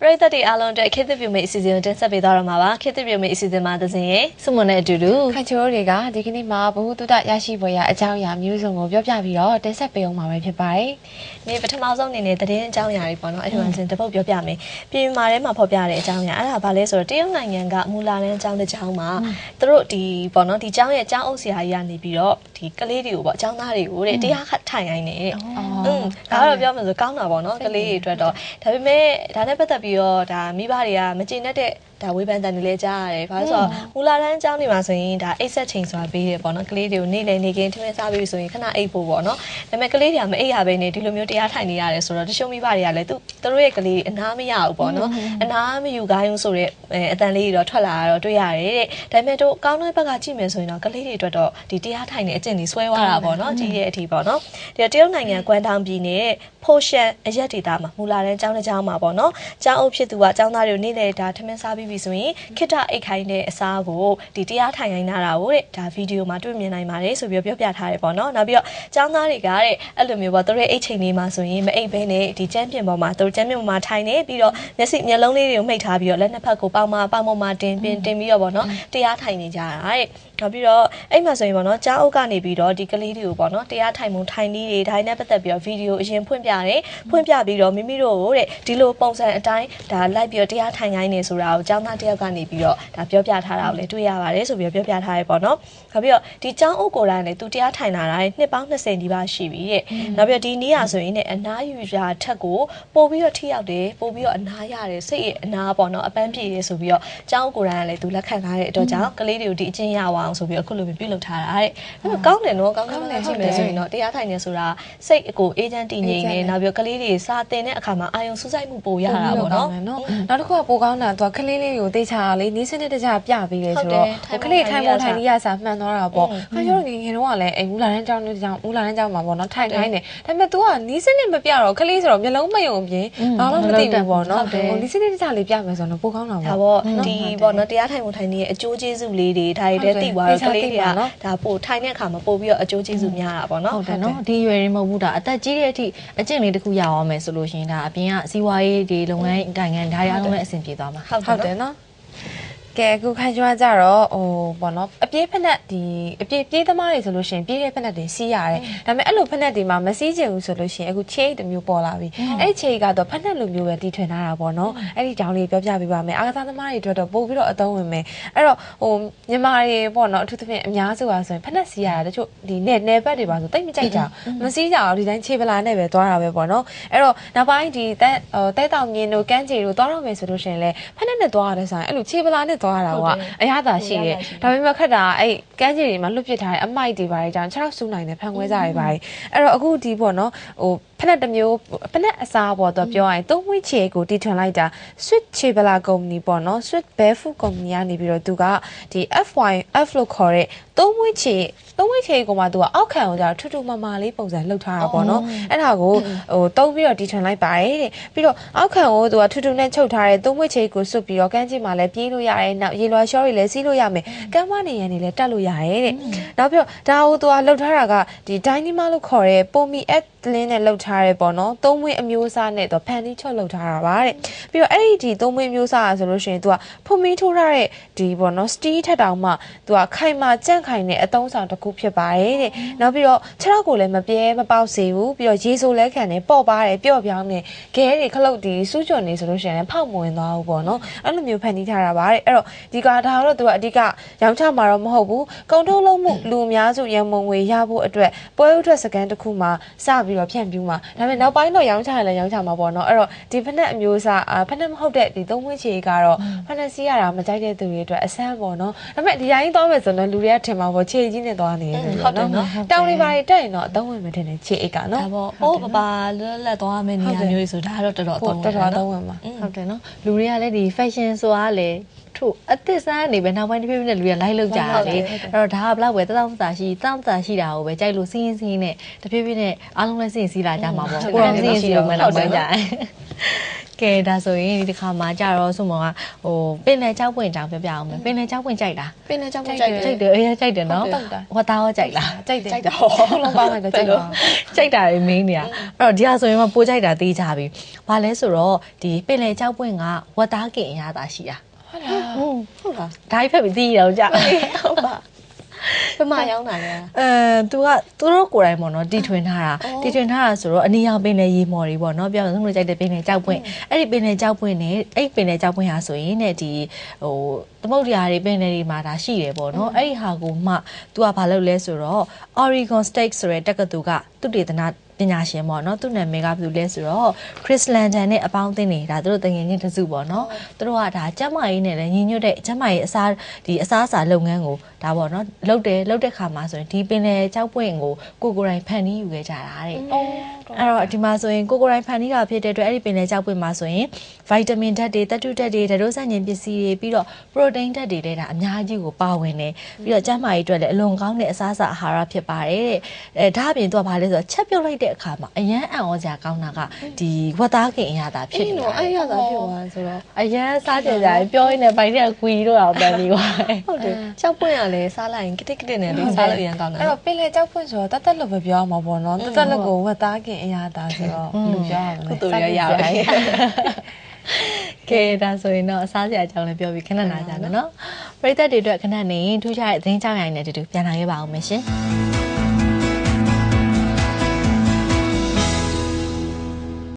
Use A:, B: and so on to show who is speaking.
A: ပရိသတ်တွေအားလုံးအတွက်ခေတ်သစ်ပြုမိတ်အစီအစဉ်ကိုတင်ဆက်ပေးသွားတော့မှာပါခေတ်သစ်ပြုမိတ်အစီအစဉ်မှာသစဉ်ရဲ့စုမွန်နဲ့အတူတူ
B: ခိုင်ချိုတို့တွေကဒီကနေ့မှာဘ ഹു တုတရရှိပွဲရအကြောင်းအရာမျိုးစုံကိုပြောပြပြီးတော့တင်ဆက်ပေးအောင်မှာပဲဖြစ်ပါတယ်
A: ဒီပထမဆုံးအနေနဲ့သတင်းအကြောင်းအရာတွေပေါ့နော်အဲ့ဒီမှာစဉ်တစ်ပုတ်ပြောပြမယ်ပြည်မာထဲမှာဖော်ပြတဲ့အကြောင်းအရာအဲ့ဒါဘာလဲဆိုတော့တရုတ်နိုင်ငံကမူလာလန်းအကြောင်းတစ်ကြောင်းမှာသူတို့ဒီပေါ့နော်ဒီကျောင်းရဲ့ကျောင်းအုပ်ဆရာကြီးကနေပြီးတော့ဒီကလေးတွေကိုပေါ့ကျောင်းသားတွေကိုတဲ့တရားထိုင်နိုင်နေတဲ့อืมဒါကတော့ပြောမှဆိုကောင်းတာပေါ့နော်ကလေးတွေအတွက်တော့ဒါပေမဲ့ဒါ နဲ့ပတ်သက်ပြီးတော့ဒါမိဘတွေကမကျေနပ်တဲ့ ဒါဝေဖန်တန်တွေလည်းကြားရတယ်။ဘာလို့ဆိုတော့မူလာတန်းအကြောင်းတွေမှာဆိုရင်ဒါအိတ်ဆက်ချိန်ဆိုတာပေးတယ်ပေါ့နော်။ကလေးတွေကိုနေ့လည်နေခင်းထမင်းစားပြီးဆိုရင်ခဏအိတ်ဖို့ပေါ့နော်။ဒါပေမဲ့ကလေးတွေကမအိတ်ရဘဲနဲ့ဒီလိုမျိုးတရားထိုင်နေရတယ်ဆိုတော့တချို့မိဘတွေကလည်းသူသူတို့ရဲ့ကလေးအနားမရဘူးပေါ့နော်။အနားမယူခိုင်းဘူးဆိုတော့အတန်လေးတွေတော့ထွက်လာတော့တွေ့ရတယ်တဲ့။ဒါပေမဲ့တို့ကောင်းတဲ့ဘက်ကကြည့်မယ်ဆိုရင်တော့ကလေးတွေအတွက်တော့ဒီတရားထိုင်နေအကျင့်တွေဆွဲသွားတာပေါ့နော်။ကြီးတဲ့အထိပေါ့နော်။ဒီတရုတ်နိုင်ငံကွမ်တောင်ပြည်နယ်ဖိုရှန်အရက်ဒေတာမှာမူလာတန်းကျောင်းတစ်ကျောင်းမှာပေါ့နော်။ကျောင်းအုပ်ဖြစ်သူကကျောင်းသားတွေကိုနေ့လည်ဒါထမင်းစားပြီးပြီဆိုရင်ခိတအိတ်ခိုင်းတဲ့အစားကိုဒီတရားထိုင်ခိုင်းတာကိုတဲ့ဒါဗီဒီယိုမှာတွေ့မြင်နိုင်ပါတယ်ဆိုပြီးပြောပြထားတယ်ပေါ့နော်နောက်ပြီးတော့ကျောင်းသားတွေကတဲ့အဲ့လိုမျိုးပေါ့သူတို့အိတ်ချိန်လေးမှာဆိုရင်မအိတ်ဘဲနဲ့ဒီကျန်းပြင်ပေါ်မှာသူတို့ကျန်းပြင်ပေါ်မှာထိုင်နေပြီးတော့မျက်စိမျက်လုံးလေးတွေကိုမှိတ်ထားပြီးတော့လက်နှစ်ဖက်ကိုပေါင်မပေါင်ပေါ်မှာတင်ပင်တင်ပြီးတော့ပေါ့နော်တရားထိုင်နေကြတာတဲ့နောက်ပြီးတော့အဲ့မှာဆိုရင်ပေါ့နော်ကျောင်းအုပ်ကနေပြီးတော့ဒီကလေးတွေကိုပေါ့နော်တရားထိုင်မှုထိုင်နည်းတွေဒါနဲ့ပတ်သက်ပြီးတော့ဗီဒီယိုအရင်ဖွင့်ပြတယ်ဖွင့်ပြပြီးတော့မိမိတို့ကိုတဲ့ဒီလိုပုံစံအတိုင်းဒါလိုက်ပြီးတော့တရားထိုင်ခိုင်းနေဆိုတာကိုကျောင်းသားတယောက်ကနေပြီးတော့ဒါပြောပြထားတာကိုလည်းတွေ့ရပါတယ်ဆိုပြီးပြောပြထားရပေါ့နော်။နောက်ပြီးတော့ဒီကျောင်းအုပ်ကိုယ်တိုင်လည်းသူတရားထိုင်လာတာနှစ်ပေါင်း20ဒီပါရှိပြီတဲ့။နောက်ပြီးတော့ဒီနေ့ရဆိုရင်လည်းအနားယူရာထက်ကိုပို့ပြီးတော့ထိရောက်တယ်ပို့ပြီးတော့အနားရတယ်စိတ်ရဲ့အနားပေါ့နော်အပန်းပြေတယ်ဆိုပြီးတော့ကျောင်းကိုယ်တိုင်ကလည်းသူလက်ခံထားတဲ့အတွက်ကြောင့်ကလေးတွေကိုဒီအချင်းရအောင်ဆိုပြီးအခုလိုပြုလုပ်ထားတာတဲ့။အဲ့တော့ကောင်းတယ်နော်ကောင်းကောင်းလည်းကြည့်မယ်ဆိုရင်တော့တရားထိုင်နေဆိုတာစိတ်ကိုအေဂျင့်တည်ငြိမ်နေနောက်ပြီးတော့ကလေးတွေစာတင်တဲ့အခါမှာအာယုံစူးစိုက်မှုပိုရတာပေါ့နော်။
B: နောက်တစ်ခုကပိုကောင်းတာသူကကလေးလေးကိုတေချာလေးနီးစနစ်တကျပြပေးတယ်ဆိုတော့ကလေးထိုင်ပေါ်ထိုင်လေးရစာမှန်သွားတာပေါ့ခိုင်ကျော်ငငယ်တော့ကလည်းအိမ်မူလာတန်းကျောင်းလေးကျောင်းမူလာတန်းကျောင်းမှာပေါ့နော်ထိုင်ခိုင်းတယ်ဒါပေမဲ့ तू ကနီးစနစ်မပြတော့ကလေးဆိုတော့မျက်လုံးမယုံအပြင်ဘာမှမသိဘူးပေါ့နော်ဟိုနီးစနစ်တကျလေးပြမယ်ဆိုတော့ပိုကောင်းတာ
A: ဒါ
B: ပေါ့
A: ပေါ့ဒီပေါ့နော်တရားထိုင်မှုထိုင်နေရဲ့အကျိုးကျေးဇူးလေးတွေဒါတွေလည်းသိသွားတော့ကလေးတွေကဒါပို့ထိုင်တဲ့အခါမှာပို့ပြီးတော့အကျိုးကျေးဇူးများတာပေါ့နော်
C: ဟုတ်တယ်နော်ဒီရွယ်တွေမဟုတ်ဘူးဒါအသက်ကြီးတဲ့အထိအကျင့်လေးတစ်ခုရအောင်မယ်ဆိုလို့ရှိရင်ဒါအပြင်ကစီးပွားရေးတွေလုပ်ငန်းတိုင်ငံဒါတွေအားလုံးလည်းအဆင်ပြေသွားမှာ
A: ဟုတ်
B: ဟုတ်
A: တ
B: တယ်ယ်နော် ကဲအခုခိုင်ကျွမ်းကြတော့ဟိုဘောနော်အပြေးဖက်နဲ့ဒီအပြေးပြေးသမားတွေဆိုလို့ရှိရင်ပြေးတဲ့ဖက်နဲ့တွေစီးရတယ်ဒါပေမဲ့အဲ့လိုဖက်နဲ့တွေမှာမစီးချင်ဘူးဆိုလို့ရှိရင်အခုချေးတစ်မျိုးပေါ်လာပြီအဲ့ချေးကတော့ဖက်နဲ့လိုမျိုးပဲတီထွင်ထားတာပေါ့နော်အဲ့ဒီကြောင်လေးပြောပြပေးပါမယ်အားကစားသမားတွေအတွက်တော့ပို့ပြီးတော့အသုံးဝင်မယ်အဲ့တော့ဟိုမြန်မာတွေပေါ့နော်အထူးသဖြင့်အများစုပါဆိုရင်ဖက်နဲ့စီးရတာတချို့ဒီနယ်နယ်ဘက်တွေပါဆိုတိတ်မကြိုက်ကြဘူးမစီးကြအောင်ဒီတိုင်းခြေပလာနဲ့ပဲသွားတာပဲပေါ့နော်အဲ့တော့နောက်ပိုင်းဒီတဲတဲတောင်မြင်တို့ကန်းချီတို့သွားတော့မယ်ဆိုလို့ရှိရင်လည်းဖက်နဲ့နဲ့သွားရတဲ့ဆိုင်အဲ့လိုခြေပလာနဲ့သွားရတာကအရသာရှိတယ်ဒါပေမဲ့ခက်တာအဲ့ကန်းချီတွေမှာလွတ်ပစ်ထားတဲ့အမိုက်တွေပါတွေကြောင့်6လောက်စူးနိုင်တယ်ဖန်ခွဲစားတွေပါတွေအဲ့တော့အခုဒီပေါ့နော်ဟို ဖက်နဲ့တစ်မျိုးဖက်နဲ့အစားပေါ့တော့ပြောရရင်သုံးဝိချေကိုတီထွင်လိုက်တာ Sweet ချေပလာကုမ္ပဏီပေါ့နော် Sweet Barefoot ကုမ္ပဏီကနေပြီးတော့သူကဒီ FY F လို့ခေါ်တဲ့သုံးဝိချေသုံးဝိချေကိုမှသူကအောက်ခံကိုကြာထူထူမမာလေးပုံစံလှုပ်ထားတာပေါ့နော်အဲ့ဒါကိုဟိုတုံးပြီးတော့တီထွင်လိုက်ပါတယ်တဲ့ပြီးတော့အောက်ခံကိုသူကထူထူနဲ့ချုပ်ထားတဲ့သုံးဝိချေကိုစွတ်ပြီးတော့ကန်းကြီးမှာလည်းပြေးလို့ရတယ်နောက်ရေလွှာရှော့တွေလည်းစီးလို့ရမယ်ကမ်းမနေရန်တွေလည်းတက်လို့ရတယ်တဲ့နောက်ပြီးတော့ဒါကိုသူကလှုပ်ထားတာကဒီ Dynama လို့ခေါ်တဲ့ Pomi X လင်းနဲ့လှုပ်ထားထားရဲပေါ့နော်သုံးမွေးအမျိုးအစားနဲ့သူဖန်တီးချုပ်လုပ်ထားတာပါတဲ့ပြီးတော့အဲ့ဒီဒီသုံးမွေးမျိုးစားဆိုလို့ရှိရင်သူကဖွမီးထိုးထားတဲ့ဒီပေါ့နော်စတီးထက်တောင်မှသူကခိုင်မာကြန့်ခိုင်တဲ့အတုံးဆောင်တစ်ခုဖြစ်ပါတယ်တဲ့နောက်ပြီးတော့ခြေထောက်ကိုလည်းမပြဲမပေါက်စေဘူးပြီးတော့ရေဆိုလဲခံနေပေါ့ပါတယ်ပြော့ပြောင်းနေခဲတွေခလုတ်ဒီစူးကျွန်နေဆိုလို့ရှိရင်လည်းဖောက်မဝင်သွားဘူးပေါ့နော်အဲ့လိုမျိုးဖန်တီးထားတာပါတယ်အဲ့တော့ဒီကာဒါတော့သူကအဓိကရောင်းချမှာတော့မဟုတ်ဘူးကုန်ထုတ်လုပ်မှုလူအများစုရန်မုံငွေရဖို့အတွက်ပွဲဥထွက်စကန်တစ်ခုမှာစပြီးတော့ဖြန့်ဖြူးမှာဒါပေမဲ့နောက်ပိုင်းတော့ရောင်းချရလဲရောင်းချမှာပေါ့နော်အဲ့တော့ဒီဖက်နဲ့အမျိုးအစားအာဖက်နဲ့မဟုတ်တဲ့ဒီသုံးဝင်းချေကတော့ဖက်နဲ့စီးရတာမကြိုက်တဲ့သူတွေအတွက်အဆန်းပေါ့နော်ဒါပေမဲ့ဒီတိုင်းသွားမယ်ဆိုတော့လူတွေကထင်မှာပေါ့ခြေကြီးနဲ့သွားနေတယ်ပေါ့နော်တောင်တွေပါတွေတက်ရင်တော့အသုံးဝင်မထင်နဲ့ခြေအိတ်ကနော်
A: ဒါပေါ့အိုးပပါလွတ်လပ်သွားမယ့်နေရာမျိုးဆိုဒါကတော့တော်တော်
B: ဟုတ်
A: အ
B: တော်
A: သုံး
B: တော်
A: ဝင်
B: အသုံးဝင်မှာ
C: ဟုတ်တယ်နော်လူတွေကလည်းဒီ fashion ဆိုတာလေ ထို့အသစ်စားနေပဲနောက်ပိုင်းတစ်ဖြည်းဖြည်းနဲ့လူတွေကလိုက်လောက်ကြတာလေအဲ့တော့ဒါကဘလောက်ပဲတောင်းစာရှိတောင်းစာရှိတာကိုပဲကြိုက်လို့စင်းစင်းနဲ့တဖြည်းဖြည်းနဲ့အားလုံးလည်းစင်းစီးလာကြမှာပေါ့ကိုယ်တော့စင်းစီးလို့မနောက်ပိုင်းကြရင်ကဲဒါဆိုရင်ဒီတစ်ခါမှာကြတော့ဆုမောကဟိုပင်လယ်ကြောက်ပွင့်အကြောင်းပြောပြအောင်မယ်ပင်လယ်ကြောက်ပွင့်ကြိုက်တာ
A: ပင်နဲ့ကြောင့်ကြိုက်တယ်
C: ကြိုက်တယ်အေးကြိုက်တယ်နော်
B: ဟုတ်တယ်
C: ဝတ်သားရောကြိုက်လား
B: ကြိုက်တယ်
A: ကြိုက်တာ
B: ဟုတ်လုံးပေါင်းလိုက်တော့ကြိုက်တော့
C: ကြိုက်တာတွေမင်းနေရအဲ့တော့ဒီဟာဆိုရင်မပိုးကြိုက်တာသိကြပြီဘာလဲဆိုတော့ဒီပင်လယ်ကြောက်ပွင့်ကဝတ်သားကင်အရသာရှိတာ
B: ဟုတ်လား
A: ဟုတ်လား
C: ဒါကြီးဖက်ပြီးသိရအောင်ကြ
A: ဟုတ်ပါဘယ်မှာရောက်တာလဲ
C: အဲသူကသူတို့ကိုယ်တိုင်ပေါ့နော်တီထွင်ထားတာတီထွင်ထားတာဆိုတော့အနီရောင်ပင်လေရေမော်တွေပေါ့နော်ပြောရင်သူတို့ကြိုက်တဲ့ပင်လေကြောက်ပွင့်အဲ့ဒီပင်လေကြောက်ပွင့်နဲ့အဲ့ဒီပင်လေကြောက်ပွင့်ဟာဆိုရင်တဲ့ဒီဟိုသမုတ်တရားတွေပင်လေတွေမှာဒါရှိတယ်ပေါ့နော်အဲ့ဒီဟာကိုမှသူကဘာလုပ်လဲဆိုတော့ Oregon State ဆိုတဲ့တက္ကသိုလ်ကသူတေသနာ ပညာရှင်ပေါ့နော်သူ့နာမည်ကဘယ်လိုလဲဆိုတော့ Chris Landon နဲ့အပေါင်းအသင်းတွေဒါသူတို့တငယ်ချင်းတစုပေါ့နော်သူတို့ကဒါကျမကြီးနဲ့လည်းညီညွတ်တဲ့ကျမကြီးအစားဒီအစားအစာလုပ်ငန်းကို ဒါပေါ့နော်လုပ်တယ်လုပ်တဲ့ခါမှာဆိုရင်ဒီပင်လေကြောက်ပွင့်ကိုကိုကိုယ်တိုင်ဖန်တီးယူခဲ့ကြတာတဲ့
B: အော်
C: အဲ့တော့ဒီမှာဆိုရင်ကိုကိုယ်တိုင်ဖန်တီးတာဖြစ်တဲ့အတွက်အဲ့ဒီပင်လေကြောက်ပွင့်မှာဆိုရင်ဗိုက်တာမင်ဓာတ်တွေတက်တုဓာတ်တွေဓာတ်တို့ဆန့်ကျင်ပစ္စည်းတွေပြီးတော့ပရိုတိန်းဓာတ်တွေလည်းဒါအများကြီးကိုပါဝင်တယ်ပြီးတော့ကျန်းမာရေးအတွက်လည်းအလွန်ကောင်းတဲ့အစားအစာအာဟာရဖြစ်ပါတယ်တဲ့အဲဒါအပြင်သူကဘာလဲဆိုတော့ချက်ပြုတ်လိုက်တဲ့အခါမှာအရန်အံ့ဩစရာကောင်းတာကဒီဝတ်သားခင်အရသာဖြစ်
A: အဲ့
C: နေ
A: တော့
C: တာ
A: အဲ့ရတာဖြစ်သွားဆိုတော့
C: အရန်စားကြကြပြောရင်းနဲ့ဗိုက်တဲ့ကွီတို့အောင်တန်ပြီးသွား
A: ဟုတ်တယ်ကြောက်ပွင့်ရလဲစားလိုက်ရင်ကတိကတိနဲ့လေးစားလို့ရန်ကောင်းတယ်
B: အဲ့တော့ပင်လေကြောက်ဖွင့်ဆိုတော့တတ်တက်လို့ပဲပြောရမှာပေါ့နော်တတ်တက်လို့ကိုဝတ်သားခင်အရာသားဆိုတော့လူပြောရမှာ
A: ကုသိုလ်ရရပါ
C: ကဲဒါဆိုရင်တော့အစားစရာအကြောင်းလည်းပြောပြီးခဏနာကြမယ်နော်ပရိသတ်တွေအတွက်ခဏနေထူးခြားတဲ့သတင်းကြောင်းရိုင်းနဲ့တူတူပြန်လာခဲ့ပါဦးမယ်ရှင်